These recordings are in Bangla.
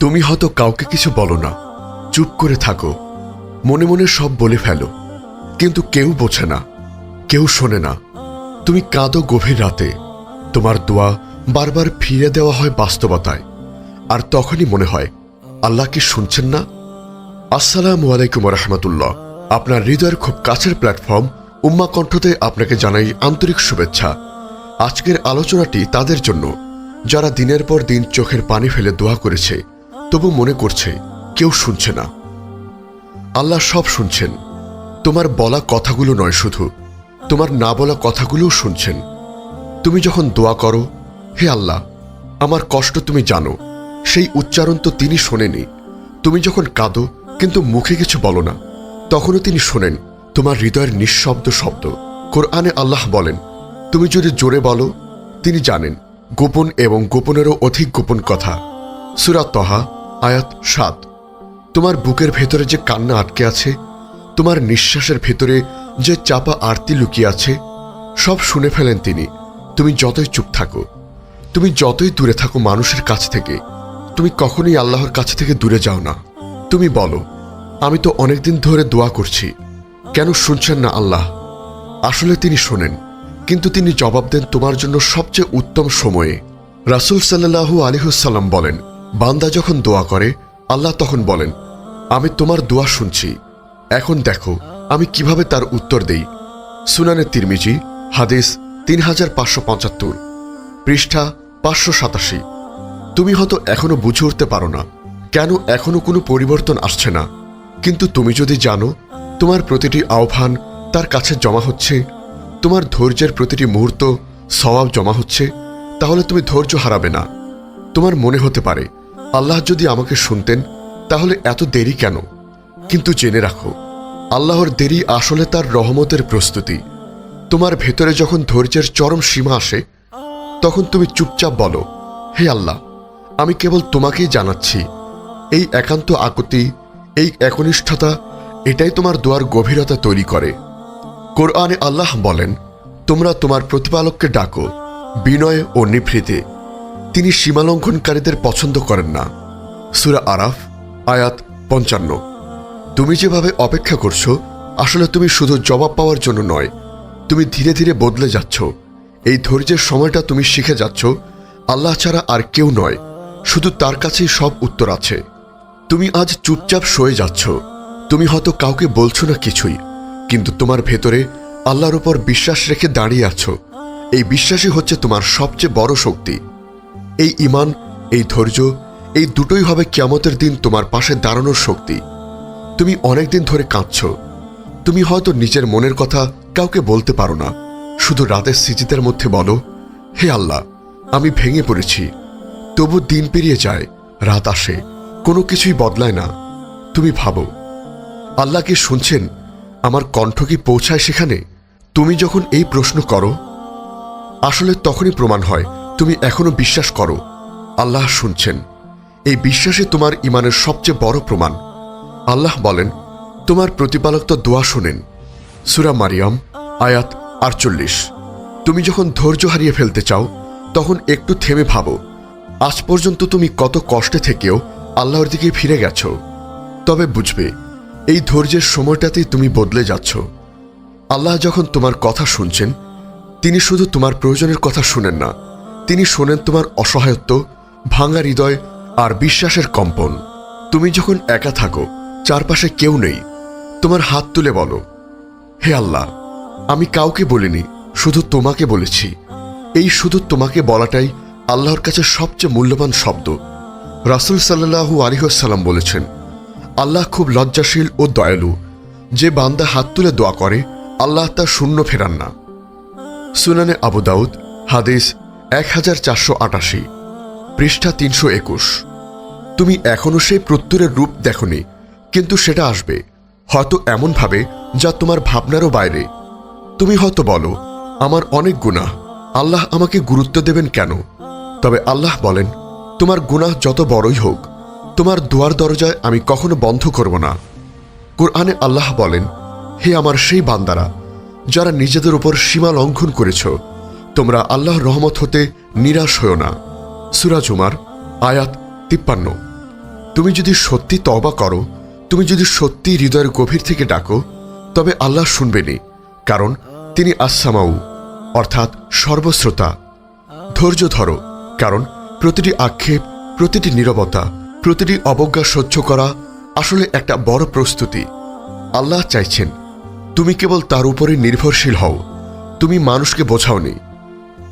তুমি হয়তো কাউকে কিছু বলো না। চুপ করে থাকো। মনে মনে সব বলে ফেলো। কিন্তু কেউ বোঝে না। কেউ শোনে না। তুমি কাঁদো গভীর রাতে। তোমার দোয়া বারবার ফিরে দেওয়া হয় বাস্তবতায়। আর তখনই মনে হয়, আল্লাহ কি শুনছেন না? আসসালামু আলাইকুম রহমতুল্লাহ আপনার হৃদয়ের খুব কাছের প্ল্যাটফর্ম, উম্মা কণ্ঠতে আপনাকে জানাই আন্তরিক শুভেচ্ছা। আজকের আলোচনাটি তাদের জন্য, যারা দিনের পর দিন চোখের পানি ফেলে দোয়া করেছে তবু মনে করছে, কেউ শুনছে না। আল্লাহ সব শুনছেন। তোমার বলা কথাগুলো নয় শুধু, তোমার না বলা কথাগুলোও শুনছেন। তুমি যখন দোয়া করো, হে আল্লাহ, আমার কষ্ট তুমি জানো, সেই উচ্চারণ তো তিনি শোনেনি তুমি যখন কাঁদো, কিন্তু মুখে কিছু বলো না, তখনও তিনি শোনেন, তোমার হৃদয়ের নিঃশব্দ শব্দ। কোরআনে আল্লাহ বলেন, তুমি যদি জোরে বলো, তিনি জানেন, গোপন এবং গোপনেরও অধিক গোপন কথা। সুরাত তহা আয়াত সাত। তোমার বুকের ভেতরে যে কান্না আটকে আছে, তোমার নিঃশ্বাসের ভেতরে যে চাপা আরতি লুকিয়ে আছে, সব শুনে ফেলেন তিনি। তুমি যতই চুপ থাকো, তুমি যতই দূরে থাকো মানুষের কাছ থেকে, তুমি কখনোই আল্লাহর কাছ থেকে দূরে যাও না। তুমি বলো, আমি তো অনেকদিন ধরে দোয়া করছি, কেন শুনছেন না আল্লাহ? আসলে তিনি শোনেন, কিন্তু তিনি জবাব দেন তোমার জন্য সবচেয়ে উত্তম সময়ে। রাসুল সাল্লাহু আলিহুসাল্লাম বলেন বান্দা যখন দোয়া করে, আল্লাহ তখন বলেন, আমি তোমার দোয়া শুনছি। এখন দেখো, আমি কীভাবে তার উত্তর দেই। সুনানে তিরমিজি, হাদিস তিন হাজার পাঁচশো পঁচাত্তর, পৃষ্ঠা পাঁচশো সাতাশি। তুমি হয়তো এখনও বুঝে উঠতে পারো না, কেন এখনও কোনো পরিবর্তন আসছে না। কিন্তু তুমি যদি জানো, তোমার প্রতিটি আহ্বান তার কাছে জমা হচ্ছে, তোমার ধৈর্যের প্রতিটি মুহূর্ত স্বভাব জমা হচ্ছে, তাহলে তুমি ধৈর্য হারাবে না। তোমার মনে হতে পারে আল্লাহ যদি আমাকে শুনতেন, তাহলে এত দেরি কেন? কিন্তু জেনে রাখো, আল্লাহর দেরি আসলে তার রহমতের প্রস্তুতি। তোমার ভেতরে যখন ধৈর্যের চরম সীমা আসে, তখন তুমি চুপচাপ বলো, হে আল্লাহ, আমি কেবল তোমাকেই জানাচ্ছি। এই একান্ত আকুতি, এই একনিষ্ঠতা, এটাই তোমার দোয়ার গভীরতা তৈরি করে। কোরআনে আল্লাহ বলেন, তোমরা তোমার প্রতিপালককে ডাকো, বিনয় ও নিভৃতে। তিনি সীমালঙ্ঘনকারীদের পছন্দ করেন না। সুরা আরাফ, আয়াত পঞ্চান্ন। তুমি যেভাবে অপেক্ষা করছ, আসলে তুমি শুধু জবাব পাওয়ার জন্য নয়, তুমি ধীরে ধীরে বদলে যাচ্ছ। এই ধৈর্যের সময়টা তুমি শিখে যাচ্ছ, আল্লাহ ছাড়া আর কেউ নয়, শুধু তার কাছেই সব উত্তর আছে। তুমি আজ চুপচাপ সয়ে যাচ্ছ, তুমি হয়তো কাউকে বলছো না কিছুই, কিন্তু তোমার ভেতরে আল্লাহর উপর বিশ্বাস রেখে দাঁড়িয়ে আছো। এই বিশ্বাসই হচ্ছে তোমার সবচেয়ে বড় শক্তি। এই ইমান এই ধৈর্য, এই দুটোই হবে কিয়ামতের দিন তোমার পাশে দাঁড়ানোর শক্তি। তুমি অনেকদিন ধরে কাঁদছ। তুমি হয়তো নিজের মনের কথা কাউকে বলতে পারো না। শুধু রাতের সিজিদের মধ্যে বলো, হে আল্লাহ, আমি ভেঙে পড়েছি। তবু দিন পেরিয়ে যায়, রাত আসে, কোনো কিছুই বদলায় না। তুমি ভাবো, আল্লাহ কি শুনছেন? আমার কণ্ঠ কি পৌঁছায় সেখানে? তুমি যখন এই প্রশ্ন করো, আসলে তখনই প্রমাণ হয় তুমি এখনও বিশ্বাস করো। আল্লাহ শুনছেন। এই বিশ্বাসে তোমার ইমানের সবচেয়ে বড় প্রমাণ। আল্লাহ বলেন, তোমার প্রতিপালক তো দোয়া শোনেন। সুরা মারিয়াম, আয়াত আটচল্লিশ। তুমি যখন ধৈর্য হারিয়ে ফেলতে চাও, তখন একটু থেমে ভাবো। আজ পর্যন্ত তুমি কত কষ্টে থেকেও আল্লাহর দিকে ফিরে গেছ। তবে বুঝবে, এই ধৈর্যের সময়টাতেই তুমি বদলে যাচ্ছ। আল্লাহ যখন তোমার কথা শুনছেন, তিনি শুধু তোমার প্রয়োজনের কথা শুনেন না তিনি শোনেন তোমার অসহায়ত্ব, ভাঙা হৃদয় আর বিশ্বাসের কম্পন। তুমি যখন একা থাকো, চারপাশে কেউ নেই। তোমার হাত তুলে বলো, হে আল্লাহ, আমি কাউকে বলিনি, শুধু তোমাকে বলেছি। এই শুধু তোমাকে বলাটাই আল্লাহর কাছে সবচেয়ে মূল্যবান শব্দ। রাসুল সাল্লাহু আলিহাসাল্লাম বলেছেন, আল্লাহ খুব লজ্জাশীল ও দয়ালু। যে বান্দা হাত তুলে দোয়া করে, আল্লাহ তা শূন্য ফেরান না। সুনানে আবু দাউদ, হাদিস এক হাজার চারশো আটাশি, পৃষ্ঠা তিনশো একুশ। তুমি এখনও সেই প্রত্যুরের রূপ দেখনি, কিন্তু সেটা আসবে, হয়তো এমনভাবে যা তোমার ভাবনারও বাইরে। তুমি হয়তো বলো, আমার অনেক গুনাহ, আল্লাহ আমাকে গুরুত্ব দেবেন কেন? তবে আল্লাহ বলেন, তোমার গুনাহ যত বড়ই হোক, তোমার দুয়ার দরজায় আমি কখনো বন্ধ করব না। কোরআনে আল্লাহ বলেন, হে আমার সেই বান্দারা, যারা নিজেদের উপর সীমা লঙ্ঘন করেছ তোমরা আল্লাহর রহমত হতে নিরাশ হও না। সুরাজ উমার আয়াত তিপ্পান্ন। তুমি যদি সত্যি তবা করো, তুমি যদি সত্যি হৃদয়ের গভীর থেকে ডাকো, তবে আল্লাহ শুনবেনি কারণ তিনি আসামাউ অর্থাৎ সর্বশ্রোতা। ধৈর্য ধরো, কারণ প্রতিটি আক্ষেপ, প্রতিটি নীরবতা, প্রতিটি অবজ্ঞা সহ্য করা আসলে একটা বড় প্রস্তুতি। আল্লাহ চাইছেন, তুমি কেবল তার উপরে নির্ভরশীল হও, তুমি মানুষকে বোঝাওনি।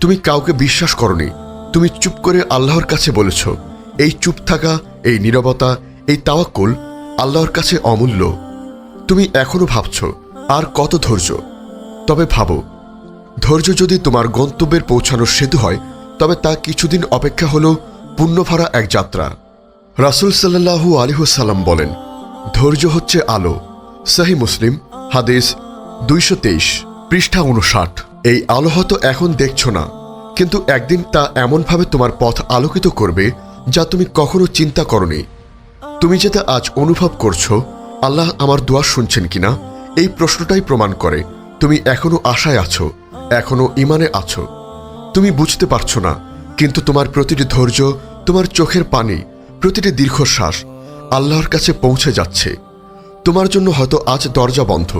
তুমি কাউকে বিশ্বাস করনি। তুমি চুপ করে আল্লাহর কাছে বলেছ, এই চুপ থাকা, এই নীরবতা, এই তাওয়াক্কুল আল্লাহর কাছে অমূল্য। তুমি এখনও ভাবছ, আর কত ধৈর্য? তবে ভাবো, ধৈর্য যদি তোমার গন্তব্যের পৌঁছানোর সেতু হয়, তবে তা কিছুদিন অপেক্ষা হল পুণ্যভরা এক যাত্রা। রাসুল সাল্লাহু আলিহুসাল্লাম বলেন, ধৈর্য হচ্ছে আলো। সাহি মুসলিম, হাদিস দুইশো তেইশ, পৃষ্ঠা উনষাট এই আলো হয়তো এখন দেখছ না, কিন্তু একদিন তা এমনভাবে তোমার পথ আলোকিত করবে যা তুমি কখনো চিন্তা করনি। তুমি যেটা আজ অনুভব করছ, আল্লাহ আমার দোয়া শুনছেন কিনা, এই প্রশ্নটাই প্রমাণ করে, তুমি এখনও আশায় আছো, এখনও ইমানে আছো। তুমি বুঝতে পারছ না, কিন্তু তোমার প্রতিটি ধৈর্য, তোমার চোখের পানি, প্রতিটি দীর্ঘশ্বাস আল্লাহর কাছে পৌঁছে যাচ্ছে। তোমার জন্য হয়তো আজ দরজা বন্ধ,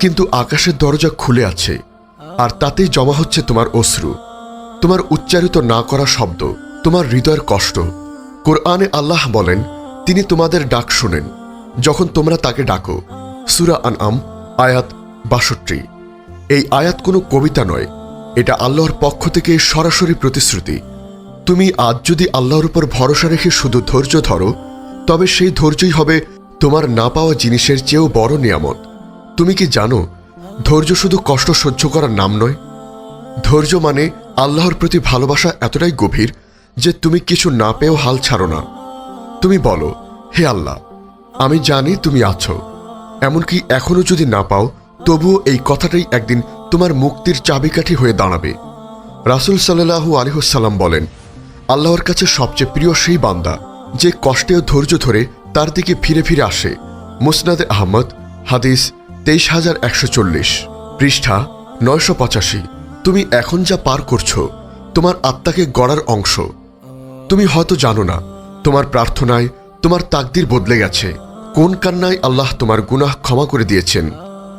কিন্তু আকাশের দরজা খুলে আছে। আর তাতেই জমা হচ্ছে তোমার অশ্রু। তোমার উচ্চারিত না করা শব্দ, তোমার হৃদয়ের কষ্ট। কোরআনে আল্লাহ বলেন, তিনি তোমাদের ডাক শোনেন, যখন তোমরা তাকে ডাকো। সুরা আন আম আয়াত বাষট্টি। এই আয়াত কোনো কবিতা নয়, এটা আল্লাহর পক্ষ থেকে সরাসরি প্রতিশ্রুতি। তুমি আজ যদি আল্লাহর উপর ভরসা রেখে শুধু ধৈর্য ধরো, তবে সেই ধৈর্যই হবে তোমার না পাওয়া জিনিসের চেয়েও বড় নিয়ামত। তুমি কি জানো ধৈর্য শুধু কষ্ট সহ্য করার নাম নয়। ধৈর্য মানে আল্লাহর প্রতি ভালোবাসা এতটাই গভীর যে তুমি কিছু না পেয়েও হাল ছাড়ো না। তুমি বলো, হে আল্লাহ, আমি জানি তুমি আছো। এমনকি এখনও যদি না পাও, তবুও এই কথাটাই একদিন তোমার মুক্তির চাবিকাঠি হয়ে দাঁড়াবে। রাসুল সাল্লাহু আলিহসাল্লাম বলেন, আল্লাহর কাছে সবচেয়ে প্রিয় সেই বান্দা যে কষ্টেও ধৈর্য ধরে তার দিকে ফিরে ফিরে আসে। মুসনাদে আহমদ, হাদিস তেইশ হাজার একশো চল্লিশ, পৃষ্ঠা নয়শো পঁচাশি। তুমি এখন যা পার করছ, তোমার আত্মাকে গড়ার অংশ। তুমি হয়তো জানো না, তোমার প্রার্থনায় তোমার তাকদির বদলে গেছে। কোন কান্নায় আল্লাহ তোমার গুনাহ ক্ষমা করে দিয়েছেন?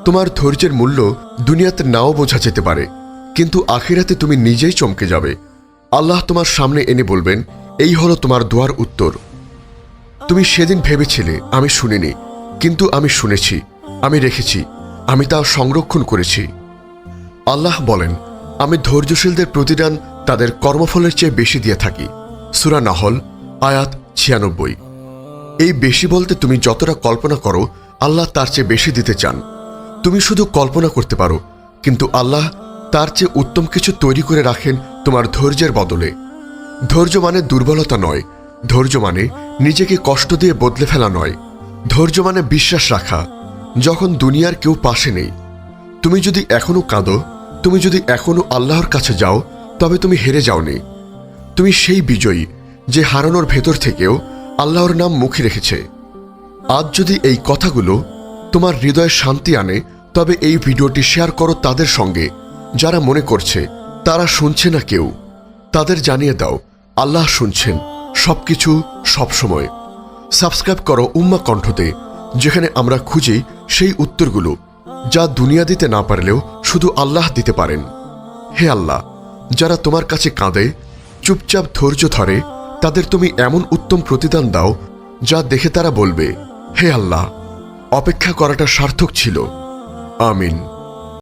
তোমার ধৈর্যের মূল্য দুনিয়াতে নাও বোঝা যেতে পারে, কিন্তু আখিরাতে তুমি নিজেই চমকে যাবে। আল্লাহ তোমার সামনে এনে বলবেন, এই হলো তোমার দোয়ার উত্তর। তুমি সেদিন ভেবেছিলে, আমি শুনিনি, কিন্তু আমি শুনেছি। আমি রেখেছি, আমি তা সংরক্ষণ করেছি। আল্লাহ বলেন, আমি ধৈর্যশীলদের প্রতিদান তাদের কর্মফলের চেয়ে বেশি দিয়ে থাকি। সুরা নাহল, আয়াত ছিয়ানব্বই। এই বেশি বলতে তুমি যতটা কল্পনা করো, আল্লাহ তার চেয়ে বেশি দিতে চান। তুমি শুধু কল্পনা করতে পারো, কিন্তু আল্লাহ তার চেয়ে উত্তম কিছু তৈরি করে রাখেন তোমার ধৈর্যের বদলে। ধৈর্য মানে দুর্বলতা নয়, ধৈর্য মানে নিজেকে কষ্ট দিয়ে বদলে ফেলা নয়। ধৈর্য মানে বিশ্বাস রাখা। যখন দুনিয়ার কেউ পাশে নেই, তুমি যদি এখনও কাঁদো, তুমি যদি এখনও আল্লাহর কাছে যাও, তবে তুমি হেরে যাওনি। তুমি সেই বিজয়ী যে হারানোর ভেতর থেকেও আল্লাহর নাম মুখে রেখেছে। আজ যদি এই কথাগুলো তোমার হৃদয়ে শান্তি আনে, তবে এই ভিডিওটি শেয়ার করো তাদের সঙ্গে, যারা মনে করছে, তারা শুনছে না কেউ। তাদের জানিয়ে দাও, আল্লাহ শুনছেন সবকিছু সবসময়। সাবস্ক্রাইব করো উম্মা কণ্ঠতে যেখানে আমরা খুঁজি সেই উত্তরগুলো, যা দুনিয়া দিতে না পারলেও শুধু আল্লাহ দিতে পারেন। হে আল্লাহ, যারা তোমার কাছে কাঁদে, চুপচাপ ধৈর্য ধরে, তাদের তুমি এমন উত্তম প্রতিদান দাও, যা দেখে তারা বলবে, হে আল্লাহ, অপেক্ষা করাটা সার্থক ছিল। আমিন।